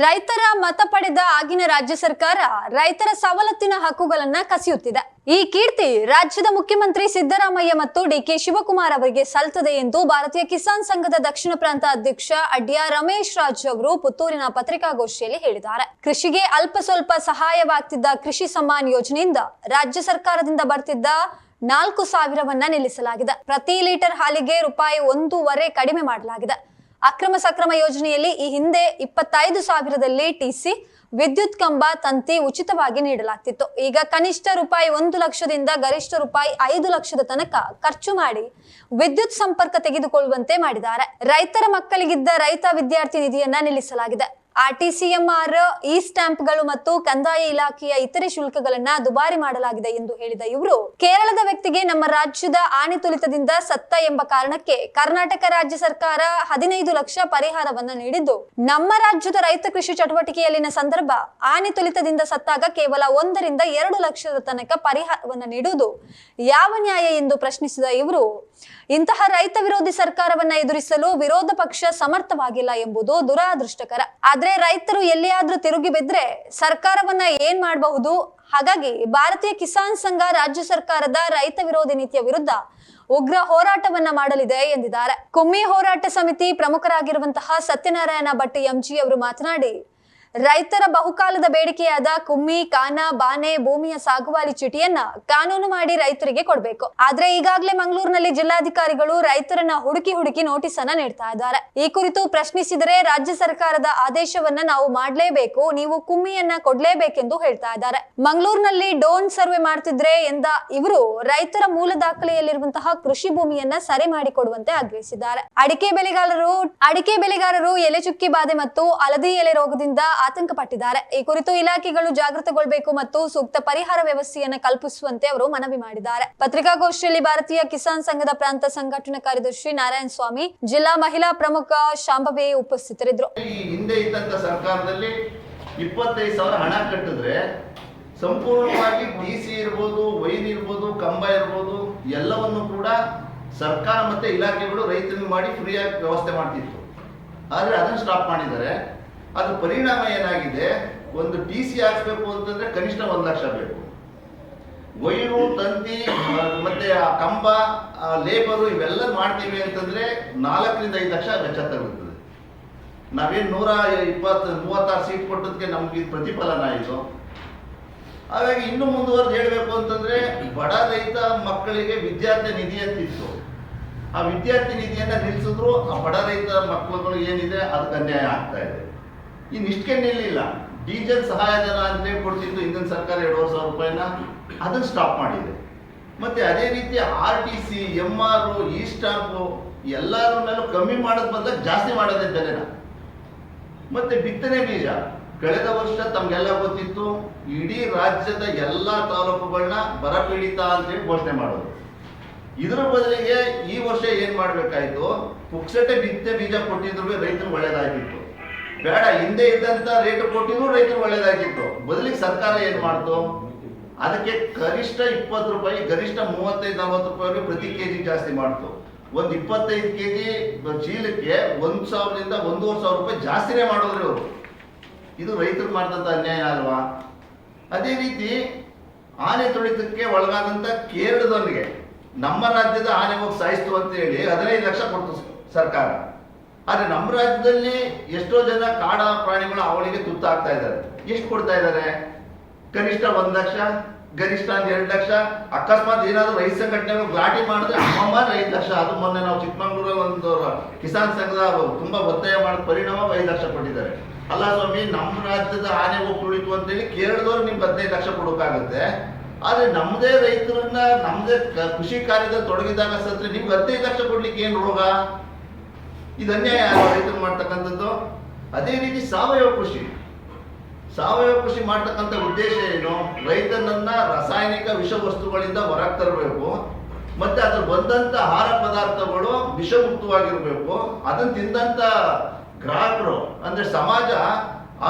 ರೈತರ ಮತ ಪಡೆದ ಆಗಿನ ರಾಜ್ಯ ಸರ್ಕಾರ ರೈತರ ಸವಲತ್ತಿನ ಹಕ್ಕುಗಳನ್ನ ಕಸಿಯುತ್ತಿದೆ. ಈ ಕೀರ್ತಿ ರಾಜ್ಯದ ಮುಖ್ಯಮಂತ್ರಿ ಸಿದ್ದರಾಮಯ್ಯ ಮತ್ತು ಡಿಕೆ ಶಿವಕುಮಾರ್ ಅವರಿಗೆ ಸಲ್ತದೆ ಎಂದು ಭಾರತೀಯ ಕಿಸಾನ್ ಸಂಘದ ದಕ್ಷಿಣ ಪ್ರಾಂತ ಅಧ್ಯಕ್ಷ ಅಡ್ಯ ರಮೇಶ್ ರಾಜ್ ಅವರು ಪುತ್ತೂರಿನ ಪತ್ರಿಕಾಗೋಷ್ಠಿಯಲ್ಲಿ ಹೇಳಿದ್ದಾರೆ. ಕೃಷಿಗೆ ಅಲ್ಪ ಸ್ವಲ್ಪ ಸಹಾಯವಾಗ್ತಿದ್ದ ಕೃಷಿ ಸಮ್ಮಾನ್ ಯೋಜನೆಯಿಂದ ರಾಜ್ಯ ಸರ್ಕಾರದಿಂದ ಬರ್ತಿದ್ದ ನಾಲ್ಕು ಸಾವಿರವನ್ನ ನಿಲ್ಲಿಸಲಾಗಿದೆ. ಪ್ರತಿ ಲೀಟರ್ ಹಾಲಿಗೆ ರೂಪಾಯಿ ಒಂದೂವರೆ ಕಡಿಮೆ ಮಾಡಲಾಗಿದೆ. ಅಕ್ರಮ ಸಕ್ರಮ ಯೋಜನೆಯಲ್ಲಿ ಈ ಹಿಂದೆ ಇಪ್ಪತ್ತೈದು ಸಾವಿರದಲ್ಲಿ ಟಿಸಿ ವಿದ್ಯುತ್ ಕಂಬ ತಂತಿ ಉಚಿತವಾಗಿ ನೀಡಲಾಗ್ತಿತ್ತು. ಈಗ ಕನಿಷ್ಠ ರೂಪಾಯಿ ಒಂದು ಲಕ್ಷದಿಂದ ಗರಿಷ್ಠ ರೂಪಾಯಿ ಐದು ಲಕ್ಷದ ತನಕ ಖರ್ಚು ಮಾಡಿ ವಿದ್ಯುತ್ ಸಂಪರ್ಕ ತೆಗೆದುಕೊಳ್ಳುವಂತೆ ಮಾಡಿದ್ದಾರೆ. ರೈತರ ಮಕ್ಕಳಿಗಿದ್ದ ರೈತ ವಿದ್ಯಾರ್ಥಿ ನಿಧಿಯನ್ನ ನಿಲ್ಲಿಸಲಾಗಿದೆ. ಆರ್ಟಿಸಿಎಂಆರ್ ಇ ಸ್ಟಾಂಪ್ಗಳು ಮತ್ತು ಕಂದಾಯ ಇಲಾಖೆಯ ಇತರೆ ಶುಲ್ಕಗಳನ್ನ ದುಬಾರಿ ಮಾಡಲಾಗಿದೆ ಎಂದು ಹೇಳಿದ ಇವರು, ಕೇರಳದ ವ್ಯಕ್ತಿಗೆ ನಮ್ಮ ರಾಜ್ಯದ ಆಣೆ ತುಲಿತದಿಂದ ಸತ್ತ ಎಂಬ ಕಾರಣಕ್ಕೆ ಕರ್ನಾಟಕ ರಾಜ್ಯ ಸರ್ಕಾರ ಹದಿನೈದು ಲಕ್ಷ ಪರಿಹಾರವನ್ನ ನೀಡಿದ್ದು. ನಮ್ಮ ರಾಜ್ಯದ ರೈತ ಕೃಷಿ ಚಟುವಟಿಕೆಯಲ್ಲಿನ ಸಂದರ್ಭ ಆಣೆ ತುಲಿತದಿಂದ ಸತ್ತಾಗ ಕೇವಲ ಒಂದರಿಂದ ಎರಡು ಲಕ್ಷದ ತನಕ ಪರಿಹಾರವನ್ನ ನೀಡುವುದು ಯಾವ ನ್ಯಾಯ ಎಂದು ಪ್ರಶ್ನಿಸಿದ ಇವರು, ಇಂತಹ ರೈತ ವಿರೋಧಿ ಸರ್ಕಾರವನ್ನ ಎದುರಿಸಲು ವಿರೋಧ ಪಕ್ಷ ಸಮರ್ಥವಾಗಿಲ್ಲ ಎಂಬುದು ದುರಾದೃಷ್ಟಕರ. ಆದ್ರೆ ರೈತರು ಎಲ್ಲಿಯಾದ್ರೂ ತಿರುಗಿ ಬಿದ್ರೆ ಸರ್ಕಾರವನ್ನ ಏನ್ ಮಾಡಬಹುದು? ಹಾಗಾಗಿ ಭಾರತೀಯ ಕಿಸಾನ್ ಸಂಘ ರಾಜ್ಯ ಸರ್ಕಾರದ ರೈತ ವಿರೋಧಿ ನೀತಿಯ ವಿರುದ್ಧ ಉಗ್ರ ಹೋರಾಟವನ್ನ ಮಾಡಲಿದೆ ಎಂದಿದ್ದಾರೆ. ಕುಮ್ಮಿ ಹೋರಾಟ ಸಮಿತಿ ಪ್ರಮುಖರಾಗಿರುವಂತಹ ಸತ್ಯನಾರಾಯಣ ಭಟ್ ಎಂಜಿ ಅವರು ಮಾತನಾಡಿ ರೈತರ ಬಹುಕಾಲದ ಬೇಡಿಕೆಯಾದ ಕುಮ್ಮಿ, ಕಾನ, ಬಾನೆ, ಭೂಮಿಯ ಸಾಗುವಳಿ ಚೀಟಿಯನ್ನ ಕಾನೂನು ಮಾಡಿ ರೈತರಿಗೆ ಕೊಡಬೇಕು. ಆದ್ರೆ ಈಗಾಗಲೇ ಮಂಗಳೂರಿನಲ್ಲಿ ಜಿಲ್ಲಾಧಿಕಾರಿಗಳು ರೈತರನ್ನ ಹುಡುಕಿ ಹುಡುಕಿ ನೋಟಿಸ್ ಅನ್ನ ನೀಡ್ತಾ ಇದ್ದಾರೆ. ಈ ಕುರಿತು ಪ್ರಶ್ನಿಸಿದರೆ ರಾಜ್ಯ ಸರ್ಕಾರದ ಆದೇಶವನ್ನ ನಾವು ಮಾಡಲೇಬೇಕು, ನೀವು ಕುಮ್ಮಿಯನ್ನ ಕೊಡಲೇಬೇಕೆಂದು ಹೇಳ್ತಾ ಇದ್ದಾರೆ. ಮಂಗಳೂರಿನಲ್ಲಿ ಡೋನ್ ಸರ್ವೆ ಮಾಡ್ತಿದ್ರೆ ಎಂದ ಇವರು ರೈತರ ಮೂಲ ದಾಖಲೆಯಲ್ಲಿರುವಂತಹ ಕೃಷಿ ಭೂಮಿಯನ್ನ ಸರಿ ಮಾಡಿಕೊಡುವಂತೆ ಆಗ್ರಹಿಸಿದ್ದಾರೆ. ಅಡಿಕೆ ಬೆಳೆಗಾರರು ಅಡಿಕೆ ಬೆಳೆಗಾರರು ಎಲೆ ಚುಕ್ಕಿ ಬಾಧೆ ಮತ್ತು ಹಳದಿ ಎಲೆ ರೋಗದಿಂದ ಆತಂಕ ಪಟ್ಟಿದ್ದಾರೆ ಈ ಕುರಿತು ಇಲಾಖೆಗಳು ಜಾಗೃತಗೊಳ್ಳಬೇಕು ಮತ್ತು ಸೂಕ್ತ ಪರಿಹಾರ ವ್ಯವಸ್ಥೆಯನ್ನು ಕಲ್ಪಿಸುವಂತೆ ಅವರು ಮನವಿ ಮಾಡಿದ್ದಾರೆ. ಪತ್ರಿಕಾಗೋಷ್ಠಿಯಲ್ಲಿ ಭಾರತೀಯ ಕಿಸಾನ್ ಸಂಘದ ಪ್ರಾಂತ ಸಂಘಟನಾ ಕಾರ್ಯದರ್ಶಿ ನಾರಾಯಣ ಸ್ವಾಮಿ, ಜಿಲ್ಲಾ ಮಹಿಳಾ ಪ್ರಮುಖ ಶಾಂಭವಿ ಉಪಸ್ಥಿತರಿದ್ದರು. ಹಿಂದೆ ಇದ್ದಂತ ಸರ್ಕಾರದಲ್ಲಿ ಇಪ್ಪತ್ತೈದು ಸಾವಿರ ಹಣ ಕಟ್ಟಿದ್ರೆ ಸಂಪೂರ್ಣವಾಗಿ ಡಿ ಸಿ ಇರ್ಬೋದು, ವೈನ್ ಇರ್ಬೋದು, ಕಂಬ ಇರ್ಬೋದು, ಎಲ್ಲವನ್ನು ಕೂಡ ಸರ್ಕಾರ ಮತ್ತೆ ಇಲಾಖೆಗಳು ರೈತರಿಗೆ ಮಾಡಿ ಫ್ರೀಯಾಗಿ ವ್ಯವಸ್ಥೆ ಮಾಡ್ತಿತ್ತು. ಆದರೆ ಅದನ್ನು ಸ್ಟಾಪ್ ಮಾಡಿದ್ದಾರೆ. ಅದು ಪರಿಣಾಮ ಏನಾಗಿದೆ? ಒಂದು ಟಿ ಸಿ ಹಾಕ್ಸ್ಬೇಕು ಅಂತಂದ್ರೆ ಕನಿಷ್ಠ ಒಂದು ಲಕ್ಷ ಬೇಕು. ವೈರು, ತಂತಿ ಮತ್ತೆ ಆ ಕಂಬ ಲೇಬರು ಇವೆಲ್ಲ ಮಾಡ್ತೀವಿ ಅಂತಂದ್ರೆ ನಾಲ್ಕರಿಂದ ಐದು ಲಕ್ಷ ವೆಚ್ಚ ತಗೊಳ್ತದೆ. ನಾವೇನು ನೂರ ಇಪ್ಪತ್ತು, ಮೂವತ್ತಾರು ಸೀಟ್ ಕೊಟ್ಟದಕ್ಕೆ ನಮ್ಗೆ ಪ್ರತಿಫಲನ ಆಯಿತು. ಹಾಗಾಗಿ ಇನ್ನು ಮುಂದುವರೆದು ಹೇಳಬೇಕು ಅಂತಂದ್ರೆ ಬಡ ರೈತ ಮಕ್ಕಳಿಗೆ ವಿದ್ಯಾರ್ಥಿ ನಿಧಿ ಅಂತಿತ್ತು ಆ ವಿದ್ಯಾರ್ಥಿ ನಿಧಿಯನ್ನ ನಿಲ್ಲಿಸಿದ್ರು ಆ ಬಡ ರೈತ ಮಕ್ಕಳುಗಳು ಏನಿದೆ, ಅದಕ್ಕೆ ಅನ್ಯಾಯ ಆಗ್ತಾ ಇದೆ. ಇನ್ನು ಇಷ್ಟಕ್ಕೆ ನಿಲ್ಲಿಲ್ಲ ಡೀಸೆಲ್ ಸಹಾಯಧನ ಅಂತೇಳಿ ಕೊಡ್ತಿತ್ತು ಹಿಂದಿನ ಸರ್ಕಾರ ಎರಡೂವರೆ ಸಾವಿರ ರೂಪಾಯಿನ ಅದನ್ನು ಸ್ಟಾಪ್ ಮಾಡಿದೆ. ಮತ್ತೆ ಅದೇ ರೀತಿ R T C M R E stamp ಎಲ್ಲರ ಮೇಲೂ ಕಮ್ಮಿ ಮಾಡೋದ್ ಬದಲು ಜಾಸ್ತಿ ಮಾಡೋದೇ ಬೆಲೆನ. ಮತ್ತೆ ಬಿತ್ತನೆ ಬೀಜ. ಕಳೆದ ವರ್ಷ ತಮ್ಗೆಲ್ಲ ಗೊತ್ತಿತ್ತು, ಇಡೀ ರಾಜ್ಯದ ಎಲ್ಲ ತಾಲೂಕುಗಳನ್ನ ಬರ ಪೀಡಿತ ಅಂತೇಳಿ ಘೋಷಣೆ ಮಾಡೋದು. ಇದರ ಬದಲಿಗೆ ಈ ವರ್ಷ ಏನ್ ಮಾಡಬೇಕಾಯಿತು, ಪುಕ್ಸಟೆ ಬಿತ್ತನೆ ಬೀಜ ಕೊಟ್ಟಿದ್ರು ರೈತರು ಒಳ್ಳೇದಾಗಿತ್ತು ಬೇಡ, ಹಿಂದೆ ಇದ್ದಂತ ರೇಟ್ ಕೊಟ್ಟಿನೂ ರೈತರು ಒಳ್ಳೇದಾಗಿತ್ತು. ಬದಲಿಗೆ ಸರ್ಕಾರ ಏನ್ ಮಾಡ್ತು? ಅದಕ್ಕೆ ಗರಿಷ್ಠ ಇಪ್ಪತ್ತು ರೂಪಾಯಿ, ಗರಿಷ್ಠ ಮೂವತ್ತೈದು, ನಲ್ವತ್ತು ರೂಪಾಯಿ ಪ್ರತಿ ಕೆಜಿ ಜಾಸ್ತಿ ಮಾಡ್ತು. ಒಂದು ಇಪ್ಪತ್ತೈದು ಕೆಜಿ ಚೀಲಕ್ಕೆ ಒಂದ್ ಸಾವಿರದಿಂದ ಒಂದೂವರೆ ಸಾವಿರ ರೂಪಾಯಿ ಜಾಸ್ತಿನೇ ಮಾಡಿದ್ರು ಅವರು ಇದು ರೈತರು ಮಾಡಿದಂತ ಅನ್ಯಾಯ ಅಲ್ವಾ? ಅದೇ ರೀತಿ ಆನೆ ತುಳಿತಕ್ಕೆ ಒಳಗಾದಂಥ ಕೇರಳದವನಿಗೆ ನಮ್ಮ ರಾಜ್ಯದ ಆನೆ ಹೋಗಿ ಸಾಯಿಸ್ತು ಅಂತ ಹೇಳಿ ಹದಿನೈದು ಲಕ್ಷ ಕೊಡ್ತು ಸರ್ಕಾರ. ಆದ್ರೆ ನಮ್ಮ ರಾಜ್ಯದಲ್ಲಿ ಎಷ್ಟೋ ಜನ ಕಾಡ ಪ್ರಾಣಿಗಳು ಅವಳಿಗೆ ತುತ್ತಾಗ್ತಾ ಇದ್ದಾರೆ. ಎಷ್ಟು ಕೊಡ್ತಾ ಇದ್ದಾರೆ? ಕನಿಷ್ಠ ಒಂದ್ ಲಕ್ಷ, ಗರಿಷ್ಠ ಅಂದ್ರೆ ಎರಡು ಲಕ್ಷ. ಅಕಸ್ಮಾತ್ ಏನಾದ್ರು ರೈತ ಸಂಘಟನೆಗಳು ಗಲಾಟಿ ಮಾಡಿದ್ರೆ ಅಮ್ಮಮ್ಮ ಐದು ಲಕ್ಷ. ಅದು ಮೊನ್ನೆ ನಾವು ಚಿಕ್ಕಮಂಗ್ಳೂರ ಒಂದು ಕಿಸಾನ್ ಸಂಘದ ತುಂಬಾ ಒತ್ತಾಯ ಮಾಡಿದ ಪರಿಣಾಮ ಐದು ಲಕ್ಷ ಕೊಟ್ಟಿದ್ದಾರೆ. ಅಲ್ಲ ಸ್ವಾಮಿ, ನಮ್ಮ ರಾಜ್ಯದ ಆನೆ ಹೋಗಿ ಅಂತ ಅಂತೇಳಿ ಕೇರಳದವ್ರು ನಿಮ್ಗೆ ಹದಿನೈದು ಲಕ್ಷ ಕೊಡೋಕ್ಕಾಗತ್ತೆ ಆದ್ರೆ ನಮ್ಮದೇ ರೈತರನ್ನ ನಮ್ಮದೇ ಕೃಷಿ ಕಾರ್ಯದಲ್ಲಿ ತೊಡಗಿದಾಗ ಸತ್ರೆ ನಿಮ್ಗೆ ಹದಿನೈದು ಲಕ್ಷ ಕೊಡ್ಲಿಕ್ಕೆ ಏನು ರೋಗ? ಇದು ಅನ್ಯಾಯ ರೈತರು ಮಾಡ್ತಕ್ಕಂಥದ್ದು? ಅದೇ ರೀತಿ ಸಾವಯವ ಕೃಷಿ. ಸಾವಯವ ಕೃಷಿ ಮಾಡ್ತಕ್ಕಂಥ ಉದ್ದೇಶ ಏನು? ರೈತನನ್ನ ರಾಸಾಯನಿಕ ವಿಷ ವಸ್ತುಗಳಿಂದ ಹೊರಗೆ ತರಬೇಕು, ಮತ್ತೆ ಅದ್ರ ಬಂದಂತ ಆಹಾರ ಪದಾರ್ಥಗಳು ವಿಷಮುಕ್ತವಾಗಿರ್ಬೇಕು, ಅದನ್ನ ತಿಂದಂತ ಗ್ರಾಹಕರು, ಅಂದ್ರೆ ಸಮಾಜ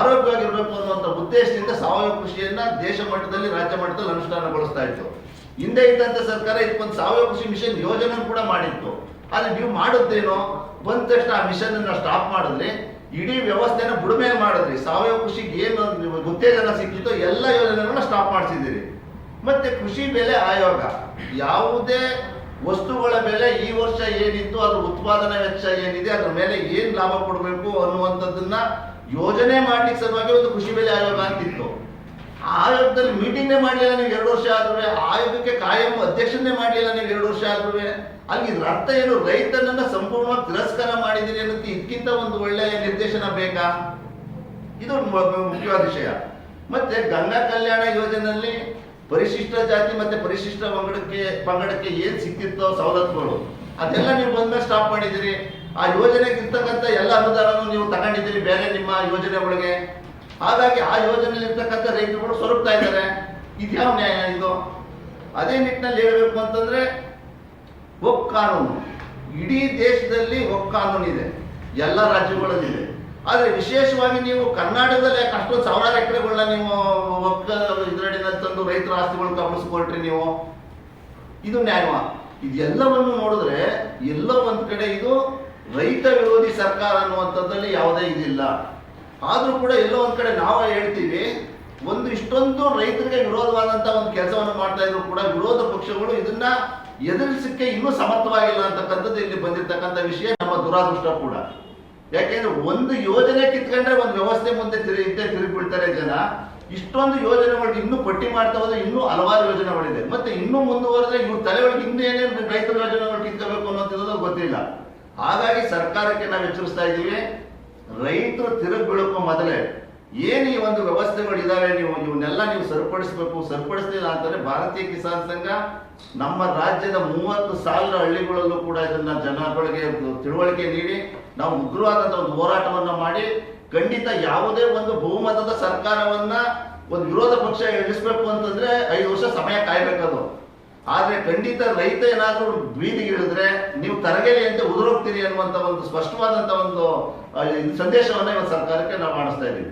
ಆರೋಗ್ಯವಾಗಿರ್ಬೇಕು ಅನ್ನುವಂಥ ಉದ್ದೇಶದಿಂದ ಸಾವಯವ ಕೃಷಿಯನ್ನ ದೇಶ ಮಟ್ಟದಲ್ಲಿ, ರಾಜ್ಯ ಮಟ್ಟದಲ್ಲಿ ಅನುಷ್ಠಾನಗೊಳಿಸ್ತಾ ಇತ್ತು. ಹಿಂದೆ ಇದ್ದಂತ ಸರ್ಕಾರ ಇದಕ್ಕೊಂದು ಸಾವಯವ ಕೃಷಿ ಮಿಷನ್ ಯೋಜನೆ ಕೂಡ ಮಾಡಿತ್ತು. ಆದ್ರೆ ನೀವು ಮಾಡೋದೇನೋ ಬಂದ ತಕ್ಷಣ ಆ ಮಿಷನ್ ಅನ್ನ ಸ್ಟಾಪ್ ಮಾಡಿದ್ರಿ ಇಡೀ ವ್ಯವಸ್ಥೆನ ಬುಡಮೆ ಮಾಡಿದ್ರಿ ಸಾವಯವ ಕೃಷಿಗೆ ಏನು ಉತ್ತೇಜನ ಸಿಕ್ಕಿತ್ತೋ ಎಲ್ಲ ಯೋಜನೆಗಳನ್ನ ಸ್ಟಾಪ್ ಮಾಡಿಸಿದ್ದೀರಿ. ಮತ್ತೆ ಕೃಷಿ ಬೆಲೆ ಆಯೋಗ, ಯಾವುದೇ ವಸ್ತುಗಳ ಬೆಲೆ ಈ ವರ್ಷ ಏನಿತ್ತು ಅದ್ರ ಉತ್ಪಾದನಾ ವೆಚ್ಚ ಏನಿದೆ, ಅದ್ರ ಮೇಲೆ ಏನ್ ಲಾಭ ಕೊಡಬೇಕು ಅನ್ನುವಂಥದ್ದನ್ನ ಯೋಜನೆ ಮಾಡ್ಲಿಕ್ಕೆ ಸಲುವಾಗಿ ಒಂದು ಕೃಷಿ ಬೆಲೆ ಆಯೋಗ ಅಂತಿತ್ತು. ಆಯೋಗದಲ್ಲಿ ಮೀಟಿಂಗ್ನೇ ಮಾಡಲಿಲ್ಲ ನೀವು ಎರಡು ವರ್ಷ ಆದ್ರೂ ಆಯೋಗಕ್ಕೆ ಕಾಯಂ ಅಧ್ಯಕ್ಷನೇ ಮಾಡಲಿಲ್ಲ ನೀವು ಎರಡು ವರ್ಷ ಆದ್ರೂ. ಅಲ್ಲಿ ಇದ್ರ ಅರ್ಥ ಏನು? ರೈತನನ್ನ ಸಂಪೂರ್ಣವಾಗಿ ತಿರಸ್ಕಾರ ಮಾಡಿದಿರಿ ಅನ್ನೋದು ಇದಕ್ಕಿಂತ ಒಂದು ಒಳ್ಳೆಯ ನಿರ್ದೇಶನ ಬೇಕಾ? ಇದು ಮುಖ್ಯವಾದ ವಿಷಯ. ಮತ್ತೆ ಗಂಗಾ ಕಲ್ಯಾಣ ಯೋಜನೆಯಲ್ಲಿ ಪರಿಶಿಷ್ಟ ಜಾತಿ ಮತ್ತೆ ಪರಿಶಿಷ್ಟ ಪಂಗಡಕ್ಕೆ ಪಂಗಡಕ್ಕೆ ಏನ್ ಸಿಕ್ಕಿತ್ತೋ ಸವಲತ್ತುಗಳು, ಅದೆಲ್ಲ ನೀವು ಬಂದ್ಮೇಲೆ ಸ್ಟಾಪ್ ಮಾಡಿದಿರಿ ಆ ಯೋಜನೆಗೆ ಇರ್ತಕ್ಕಂಥ ಎಲ್ಲ ಅನುದಾನವನ್ನು ನೀವು ತಗೊಂಡಿದ್ದೀರಿ ಬೇರೆ ನಿಮ್ಮ ಯೋಜನೆ ಒಳಗೆ. ಹಾಗಾಗಿ ಆ ಯೋಜನೆಯಲ್ಲಿ ಇರ್ತಕ್ಕಂಥ ರೈತರುಗಳು ಸೊರಗ್ತಾ ಇದ್ದಾರೆ. ಇದ್ಯಾವ ನ್ಯಾಯ ಇದು? ಅದೇ ನಿಟ್ಟಿನಲ್ಲಿ ಹೇಳಬೇಕು ಅಂತಂದ್ರೆ ಒಕ್ ಕಾನೂನು ಇಡೀ ದೇಶದಲ್ಲಿ ಒಕ್ ಕಾನೂನು ಇದೆ ಎಲ್ಲ ರಾಜ್ಯಗಳಲ್ಲಿ ಇದೆ ಆದರೆ ವಿಶೇಷವಾಗಿ ನೀವು ಕರ್ನಾಟಕದಲ್ಲಿ ಯಾಕೆ ಅಷ್ಟೊಂದು ಸಾವಿರಾರು ಎಕರೆಗಳನ್ನ ನೀವು ಒಕ್ಕ ಇದರಡಿನಲ್ಲಿ ತಂದು ರೈತರ ಆಸ್ತಿಗಳನ್ನ ಕಬಳಿಸ್ಕೊಳ್ರಿ ನೀವು. ಇದು ನ್ಯಾಯವ. ಇದೆಲ್ಲವನ್ನು ನೋಡಿದ್ರೆ ಎಲ್ಲ ಒಂದು ಕಡೆ ಇದು ರೈತ ವಿರೋಧಿ ಸರ್ಕಾರ ಅನ್ನುವಂಥದ್ದಲ್ಲಿ ಯಾವುದೇ ಇದಿಲ್ಲ. ಆದರೂ ಕೂಡ ಎಲ್ಲೋ ಒಂದು ಕಡೆ ನಾವು ಹೇಳ್ತೀವಿ ಒಂದು ಇಷ್ಟೊಂದು ರೈತರಿಗೆ ವಿರೋಧವಾದಂತ ಒಂದು ಕೆಲಸವನ್ನು ಮಾಡ್ತಾ ಇದ್ರು ಕೂಡ ವಿರೋಧ ಪಕ್ಷಗಳು ಇದನ್ನ ಎದುರಿಸಕ್ಕೆ ಇನ್ನೂ ಸಮರ್ಥವಾಗಿಲ್ಲ ಅಂತಕ್ಕಂಥದ್ದು ಇಲ್ಲಿ ಬಂದಿರತಕ್ಕಂಥ ವಿಷಯ, ನಮ್ಮ ದುರಾದೃಷ್ಟ ಕೂಡ. ಯಾಕೆಂದ್ರೆ ಒಂದು ಯೋಜನೆ ಕಿತ್ಕೊಂಡ್ರೆ ಒಂದು ವ್ಯವಸ್ಥೆ ಮುಂದೆ ತಿರುಗಿದ್ದೆ ತಿರುಗಿಬಿಡ್ತಾರೆ ಜನ. ಇಷ್ಟೊಂದು ಯೋಜನೆಗಳು ಇನ್ನೂ ಪಟ್ಟಿ ಮಾಡ್ತಾ ಹೋದ್ರೆ ಇನ್ನೂ ಹಲವಾರು ಯೋಜನೆಗಳಿದೆ. ಮತ್ತೆ ಇನ್ನೂ ಮುಂದುವರೆದ್ರೆ ಇವ್ರ ತಲೆ ಒಳಗೆ ಇನ್ನೂ ಏನೇನು ರೈತರ ಯೋಜನೆಗಳು ಕಿತ್ಕೋಬೇಕು ಅನ್ನೋದು ಗೊತ್ತಿಲ್ಲ. ಹಾಗಾಗಿ ಸರ್ಕಾರಕ್ಕೆ ನಾವು ಎಚ್ಚರಿಸ್ತಾ ಇದ್ದೀವಿ. ರೈತರು ತಿರುಗಿ ಬೀಳಕ್ಕೂ ಮೊದಲೇ ಏನು ಈ ಒಂದು ವ್ಯವಸ್ಥೆಗಳು ಇದಾವೆ? ನೀವು ಇವನ್ನೆಲ್ಲ ನೀವು ಸರಿಪಡಿಸ್ಬೇಕು. ಸರಿಪಡಿಸಲಿಲ್ಲ ಅಂತಂದ್ರೆ ಭಾರತೀಯ ಕಿಸಾನ್ ಸಂಘ ನಮ್ಮ ರಾಜ್ಯದ ಮೂವತ್ತು ಸಾವಿರ ಹಳ್ಳಿಗಳಲ್ಲೂ ಕೂಡ ಇದನ್ನ ಜನಗಳಿಗೆ ತಿಳುವಳಿಕೆ ನೀಡಿ, ನಾವು ಉಗ್ರವಾದಂತಹ ಒಂದು ಹೋರಾಟವನ್ನ ಮಾಡಿ, ಖಂಡಿತ ಯಾವುದೇ ಒಂದು ಬಹುಮತದ ಸರ್ಕಾರವನ್ನ ಒಂದು ವಿರೋಧ ಪಕ್ಷ ಎಣಿಸ್ಬೇಕು ಅಂತಂದ್ರೆ ಐದು ವರ್ಷ ಸಮಯ ಕಾಯ್ಬೇಕದು. ಆದ್ರೆ ಖಂಡಿತ ರೈತ ಏನಾದ್ರೂ ಬೀದಿಗೆ ಇಳಿದ್ರೆ ನೀವು ಅಂತ ಉದುರೋಗ್ತೀರಿ ಅನ್ನುವಂತ ಒಂದು ಸ್ಪಷ್ಟವಾದಂತ ಒಂದು ಸಂದೇಶವನ್ನ ಇವತ್ತು ಸರ್ಕಾರಕ್ಕೆ ನಾವು ಮಾಡಿಸ್ತಾ ಇದ್ದೀವಿ.